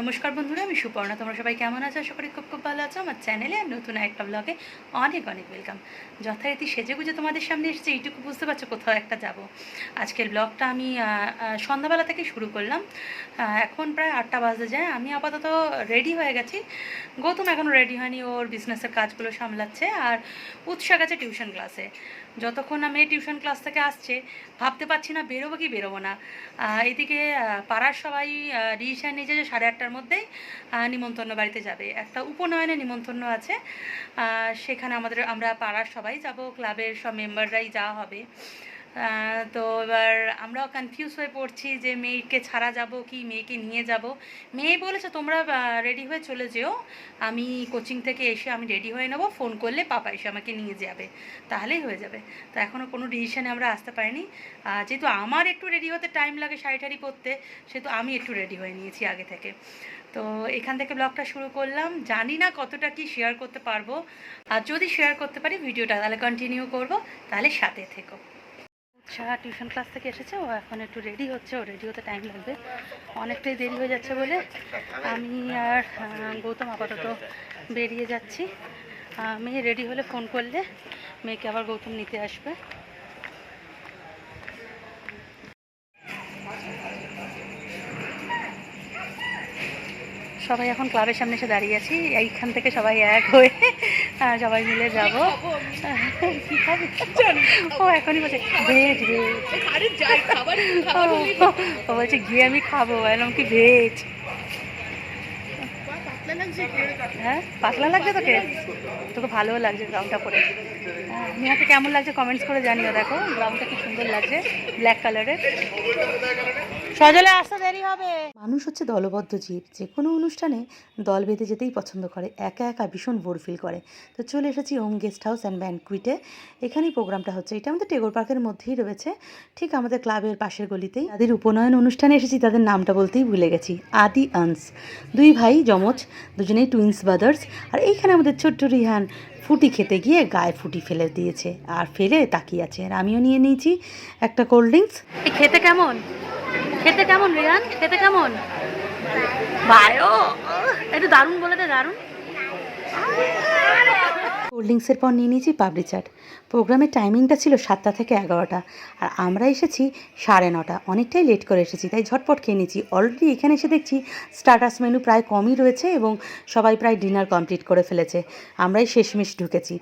নমস্কার বন্ধুরা, আমি সুপর্ণা। তোমরা সবাই কেমন আছো? আশা করি খুব খুব ভালো আছো। আমার চ্যানেলে আর নতুন একটা ব্লগে অনেক অনেক ওয়েলকাম যথারীতি সেজে গুজে তোমাদের সামনে এসেছি, এইটুকু বুঝতে পারছ কোথাও একটা যাব। আজকের ব্লগটা আমি সন্ধ্যাবেলা থেকে শুরু করলাম। এখন প্রায় আটটা বাজে যায়। আমি আপাতত রেডি হয়ে গেছি। গৌতম এখনও রেডি হয়নি, ওর বিজনেসের কাজগুলো সামলাচ্ছে আর উৎসাহ গেছে টিউশন ক্লাসে যতক্ষণ মেয়ে টিউশন ক্লাস থেকে আসছে, ভাবতে পারছি না বেরোবো কি বেরোবো না। এদিকে পাড়ার সবাই ডিসিশন নিয়েছে যে সাড়ে আটটার মধ্যেই নিমন্ত্রণ বাড়িতে যাবে। একটা উপনয়নে নিমন্ত্রণ আছে। সেখানে আমাদের, আমরা পাড়ার সবাই যাব, ক্লাবের সব মেম্বাররাই যাওয়া হবে। তো এবার আমরাও কনফিউজ হয়ে পড়ছি যে মেয়েকে ছাড়া যাব কি, মেয়েকে নিয়ে যাব। মেয়ে বলেছে, তোমরা রেডি হয়ে চলে যেও। আমি কোচিং থেকে এসে আমি রেডি হয়ে নেব। ফোন করলে পাপা এসে আমাকে নিয়ে যাবে। তাহলেই হয়ে যাবে। তো এখনও কোনো ডিসিশানে আমরা আসতে পারিনি। যেহেতু আমার একটু রেডি হতে টাইম লাগে শাড়ি টাড়ি পরতে, সেহেতু আমি একটু রেডি হয়ে নিয়েছি আগে থেকে। তো এখান থেকে ব্লগটা শুরু করলাম। জানি না কতটা কি শেয়ার করতে পারব। আর যদি শেয়ার করতে পারি ভিডিওটা তাহলে কন্টিনিউ করব। তাহলে সাথে থেকো। উৎসাহ টিউশন ক্লাস থেকে এসেছে, ও এখন একটু রেডি হচ্ছে, ও রেডি হতে টাইম লাগবে। অনেকটাই দেরি হয়ে যাচ্ছে বলে আমি আর গৌতম আপাতত বেরিয়ে যাচ্ছি। মেয়ে রেডি হলে ফোন করলে মেয়েকে আবার গৌতম নিতে আসবে। সবাই এখন ক্লাবের সামনে এসে দাঁড়িয়ে আছি, এইখান থেকে সবাই এক হয়ে সবাই মিলে যাব। ও এখনই বলছে ভেজ ভেজ। ও বলছে ঘি আমি খাব। এরকম কি ভেজ? হ্যাঁ পাতলা লাগছে তোকে? তোকে ভালোও লাগছে গ্রাউন্ডটা পরে। হ্যাঁ, নেহাকে কেমন লাগছে কমেন্টস করে জানিও দেখো। গ্রাউন্ডটা কি সুন্দর লাগছে ব্ল্যাক কালারের। সজলে আসতে দেরি হবে। মানুষ হচ্ছে দলবদ্ধ জীব। যে কোনো অনুষ্ঠানে দল বেঁধে যেতেই পছন্দ করে। একা একা ভীষণ বোর ফিল করে। তো চলে এসেছি ওম গেস্ট হাউস অ্যান্ড ব্যানকুইটে এখানেই প্রোগ্রামটা হচ্ছে। এটা আমাদের টেগোর পার্কের মধ্যেই রয়েছে। ঠিক আমাদের ক্লাবের পাশের গলিতেই। তাদের উপনয়ন অনুষ্ঠানে এসেছি তাদের নামটা বলতেই ভুলে গেছি। আদি আনস। দুই ভাই যমজ দুজনেই টুইন্স ব্রাদার্স আর এইখানে আমাদের ছোট্ট রিহান ফুটি খেতে গিয়ে গায়ে ফুটি ফেলে দিয়েছে। আর ফেলে তাকিয়ে আছে। আর আমিও নিয়ে নিয়েছি একটা কোল্ড ড্রিঙ্কস খেতে কেমন? খেতে কেমন রিয়ান? খেতে কেমন? ভাইও একটু দারুণ বলে দে দারুণ। কোল্ড ড্রিঙ্কসের পর নিয়ে নিয়েছি পাপড়ি চাট প্রোগ্রামের টাইমিংটা ছিল সাতটা থেকে এগারোটা। আর আমরা এসেছি সাড়ে নটা। অনেকটাই লেট করে এসেছি, তাই ঝটপট খেয়ে নিয়েছি। অলরেডি এখানে এসে দেখছি স্টার্টার্স মেনু প্রায় কমই রয়েছে এবং সবাই প্রায় ডিনার কমপ্লিট করে ফেলেছে। আমরাই শেষমেশ ঢুকেছি।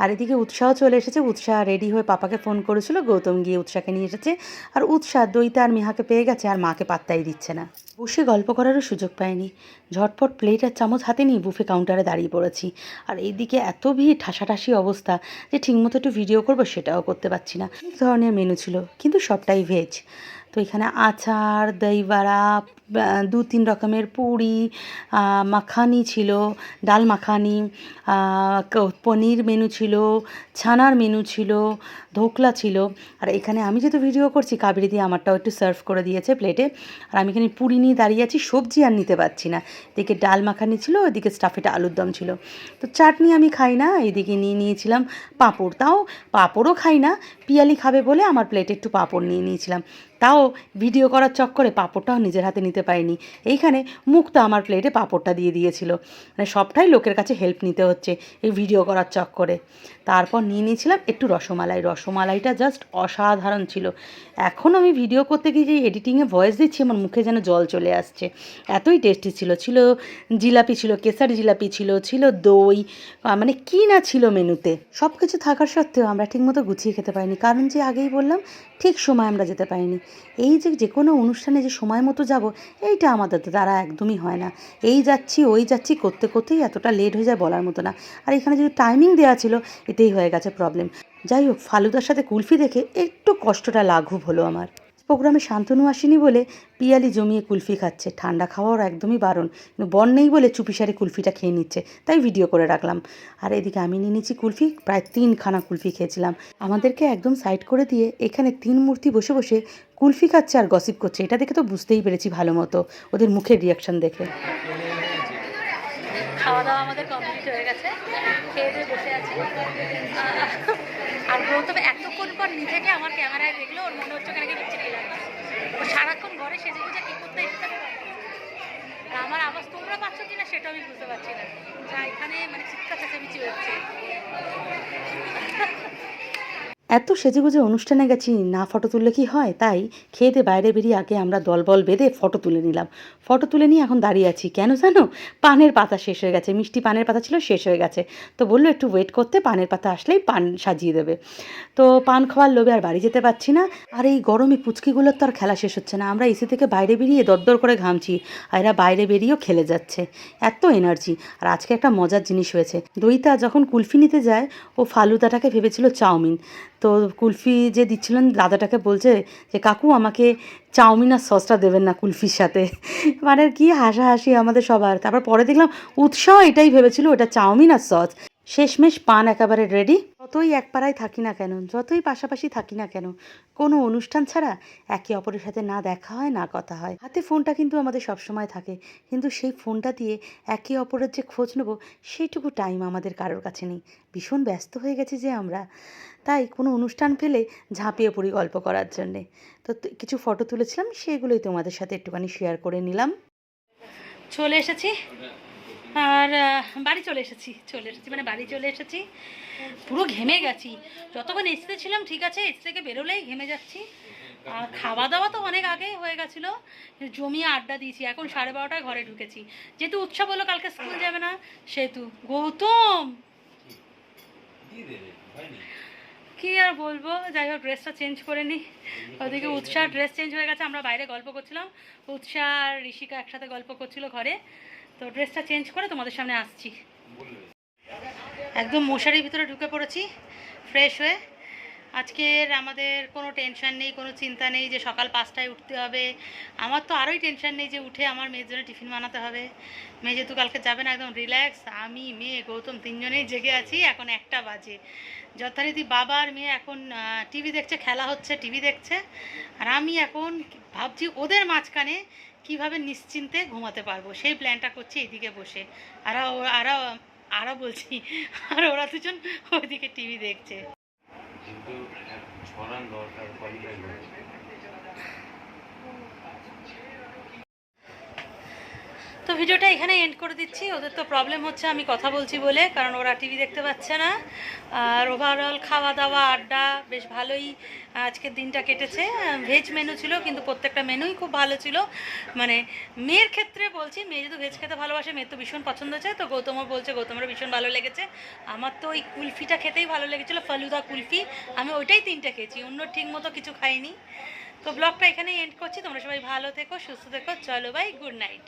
আর এদিকে উৎসাহ চলে এসেছে। উৎসাহ রেডি হয়ে পাপাকে ফোন করেছিল। গৌতম গিয়ে উৎসাহকে নিয়ে এসেছে। আর উৎসাহ দইতা আর মেহাকে পেয়ে গেছে। আর মাকে পাত্তাই দিচ্ছে না। বসে গল্প করারও সুযোগ পাইনি। ঝটপট প্লেট আর চামচ হাতে নিয়ে বুফে কাউন্টারে দাঁড়িয়ে পড়েছি। আর এইদিকে এত ভিড়, ঠাসাঠাসি অবস্থা যে ঠিকমতো একটু ভিডিও করব সেটাও করতে পারছি না। অনেক ধরনের মেনু ছিল, কিন্তু সবটাই ভেজ তো এখানে আচার দইবাড়া দু তিন রকমের পুরি মাখানি ছিল, ডাল মাখানি পনির মেনু ছিল, ছানার মেনু ছিল, ধোকলা ছিল। আর এখানে আমি যেহেতু ভিডিও করছি, কাবেরি দিয়ে আমারটাও একটু সার্ভ করে দিয়েছে প্লেটে আর আমি এখানে পুরি নিয়ে দাঁড়িয়ে আছি, সবজি আর নিতে পারছি না। এদিকে ডাল মাখানি ছিল, ওইদিকে স্টাফেটা আলুর দম ছিল। তো চাটনি আমি খাই না, এদিকে নিয়ে নিয়েছিলাম পাঁপড়। তাও পাঁপড়ও খাই না, পিয়ালি খাবে বলে আমার প্লেটে একটু পাঁপড় নিয়ে নিয়েছিলাম। তাও ভিডিও করার চক্করে পাঁপড়টাও নিজের হাতে নিতে পারিনি। এইখানে মুক্তা আমার প্লেটে পাঁপড়টা দিয়ে দিয়েছিল। মানে সবটাই লোকের কাছে হেল্প নিতে হচ্ছে এই ভিডিও করার চক্করে। তারপর নিয়ে নিয়েছিলাম একটু রসমালাই। রসমালাইটা জাস্ট অসাধারণ ছিল। এখন আমি ভিডিও করতে গিয়ে যে এডিটিংয়ে ভয়েস দিচ্ছি, আমার মুখে যেন জল চলে আসছে। এতই টেস্টি ছিল। ছিল জিলাপি ছিল, কেসার জিলাপি ছিল ছিল দই মানে কি না ছিল মেনুতে। সব কিছু থাকার সত্ত্বেও আমরা ঠিকমতো গুছিয়ে খেতে পারিনি। কারণ যে আগেই বললাম, ঠিক সময় আমরা যেতে পারিনি। এই যে যে কোনো অনুষ্ঠানে যে সময় মতো যাব এইটা আমাদের তো দ্বারা একদমই হয় না। এই যাচ্ছি, ওই যাচ্ছি, করতে করতেই এতটা লেট হয়ে যায় বলার মতো না। আর এখানে যদি টাইমিং দেওয়া ছিল, এতেই হয়ে গেছে প্রবলেম যাই হোক, ফালুদার সাথে কুলফি দেখে একটু কষ্টটা লাঘব হলো আমার। প্রোগ্রামে শান্তনু আসেনি বলে পিয়ালি জমিয়ে কুলফি খাচ্ছে। ঠান্ডা খাওয়ার একদমই বারণ। কিন্তু বন নেই বলে চুপিসারে কুলফিটা খেয়ে নিচ্ছে। তাই ভিডিও করে রাখলাম। আর এদিকে আমি নিয়ে নিচ্ছি কুলফি। প্রায় তিনখানা কুলফি খেয়েছিলাম। আমাদেরকে একদম সাইড করে দিয়ে এখানে তিন মূর্তি বসে বসে কুলফি খাচ্ছে আর গসিপ করছে। এটা দেখে তো বুঝতেই পেরেছি ভালো মতো। ওদের মুখের রিয়াকশান দেখে। খাওয়া দাওয়া আমাদের কমপ্লিট হয়ে গেছে। খেয়ে দিয়ে বসে আছি। আর গৌতম এতক্ষণ পর নিজেকে আমার ক্যামেরায় দেখল, ওর মনে হচ্ছে ওখানে লিপস্টিক লাগবে ও সারাক্ষণ ঘরে সেজে গুজে কি করতে ইচ্ছা। আর আমার অবস্থা সেটা আমি বুঝতে পারছি না। যা এখানে মানে চিৎকার চেঁচামেচি হচ্ছে এত সেজেগুজে অনুষ্ঠানে গেছি, না ফটো তুললে কি হয়? তাই খেয়ে দিয়ে বাইরে বেরিয়ে আগে আমরা দলবল বেঁধে ফটো তুলে নিলাম। ফটো তুলে নিয়ে এখন দাঁড়িয়ে আছি। কেন জানো? পানের পাতা শেষ হয়ে গেছে। মিষ্টি পানের পাতা ছিল, শেষ হয়ে গেছে। তো বলল, একটু ওয়েট করতে, পানের পাতা আসলেই পান সাজিয়ে দেবে। তো পান খাওয়ার লোভে আর বাড়ি যেতে পারছি না। আর এই গরমে পুচকিগুলোর তো আর খেলা শেষ হচ্ছে না। আমরা এসি থেকে বাইরে বেরিয়ে দরদর করে ঘামছি আর এরা বাইরে বেরিয়েও খেলে যাচ্ছে। এত এনার্জি আর আজকে একটা মজার জিনিস হয়েছে। দইতা যখন কুলফি নিতে যায়, ও ফালুদাটাকে ভেবেছিল চাউমিন। তো কুলফি যে দিচ্ছিলেন, দাদাটাকে বলছে যে, কাকু, আমাকে চাউমিন আর সসটা দেবেন না কুলফির সাথে। মানে কি হাসাহাসি আমাদের সবার। তারপর পরে দেখলাম, উৎসাহ এটাই ভেবেছিল, ওটা চাউমিন আর সস। শেষমেশ পান একেবারে রেডি যতই এক পাড়ায় থাকি না কেন, যতই পাশাপাশি থাকি না কেন, কোনো অনুষ্ঠান ছাড়া একে অপরের সাথে না দেখা হয়, না কথা হয়। হাতে ফোনটা কিন্তু আমাদের সবসময় থাকে, কিন্তু সেই ফোনটা দিয়ে একে অপরের যে খোঁজ নেব, সেইটুকু টাইম আমাদের কারোর কাছে নেই। ভীষণ ব্যস্ত হয়ে গেছি যে আমরা। তাই কোনো অনুষ্ঠান পেলে ঝাঁপিয়ে পড়ি গল্প করার জন্যে। তো- কিছু ফটো তুলেছিলাম, সেগুলোই তোমাদের সাথে একটুখানি শেয়ার করে নিলাম। চলে এসেছি? আর বাড়ি চলে এসেছি চলে এসেছি মানে বাড়ি চলে এসেছি। পুরো ঘেমে গেছি। যতক্ষণ এসিতে ছিলাম, ঠিক আছে এসি থেকে বেরোলেই ঘেমে যাচ্ছি। আর খাওয়া দাওয়া তো অনেক আগেই হয়ে গেছিল, জমিয়ে আড্ডা দিয়েছি। এখন সাড়ে বারোটায় ঘরে ঢুকেছি। যেহেতু উৎসব হলো, কালকে স্কুল যাবে না, সেহেতু। গৌতম! কি আর বলব? যাই হোক ড্রেসটা চেঞ্জ করে নিই ওদিকে উৎসাহ ড্রেস চেঞ্জ হয়ে গেছে, আমরা বাইরে গল্প করছিলাম। উৎসাহ আর ঋষিকা একসাথে গল্প করছিল ঘরে। তো ড্রেসটা চেঞ্জ করে তোমাদের সামনে আসছি। একদম মশারির ভিতরে ঢুকে পড়েছি ফ্রেশ হয়ে। আজকের আমাদের কোনো টেনশন নেই, কোনো চিন্তা নেই যে সকাল পাঁচটায় উঠতে হবে। আমার তো আরোই টেনশন নেই যে উঠে আমার মেয়ের জন্য টিফিন বানাতে হবে। মেয়ে যেহেতু কালকে যাবে না, একদম রিল্যাক্স আমি, মেয়ে, গৌতম তিনজনেই জেগে আছি, এখন একটা বাজে। যথারীতি বাবা আর মেয়ে এখন টিভি দেখছে, খেলা হচ্ছে টিভি দেখছে। আর আমি এখন ভাবছি ওদের মাঝখানে কীভাবে নিশ্চিন্তে ঘুমাতে পারব? সেই প্ল্যানটা করছি এইদিকে বসে। আর, আরা আরা বলছি, আর ওরা দুজন ওইদিকে টিভি দেখছে। কিন্তু দরকার তো ভিডিওটা এখানে এন্ড করে দিচ্ছি। ওদের তো প্রবলেম হচ্ছে আমি কথা বলছি বলে, কারণ ওরা টিভি দেখতে পাচ্ছে না। আর ওভারঅল খাওয়া দাওয়া আড্ডা বেশ ভালোই আজকের দিনটা কেটেছে। ভেজ মেনু ছিল, কিন্তু প্রত্যেকটা মেনুই খুব ভালো ছিল। মানে মেয়ের ক্ষেত্রে বলছি, মেয়ে যেহেতু ভেজ খেতে ভালোবাসে, মেয়ের তো ভীষণ পছন্দ হয়েছে। তো গৌতমও বলছে, গৌতমেরও ভীষণ ভালো লেগেছে। আমার তো ওই কুলফিটা খেতেই ভালো লেগেছিলো, ফালুদা কুলফি। আমি ওইটাই তিনটে খেয়েছি, অন্য ঠিক মতো কিছু খাইনি। তো ব্লগটা এখানেই এন্ড করছি। তোমরা সবাই ভালো থেকো, সুস্থ থেকো। চলো বাই গুড নাইট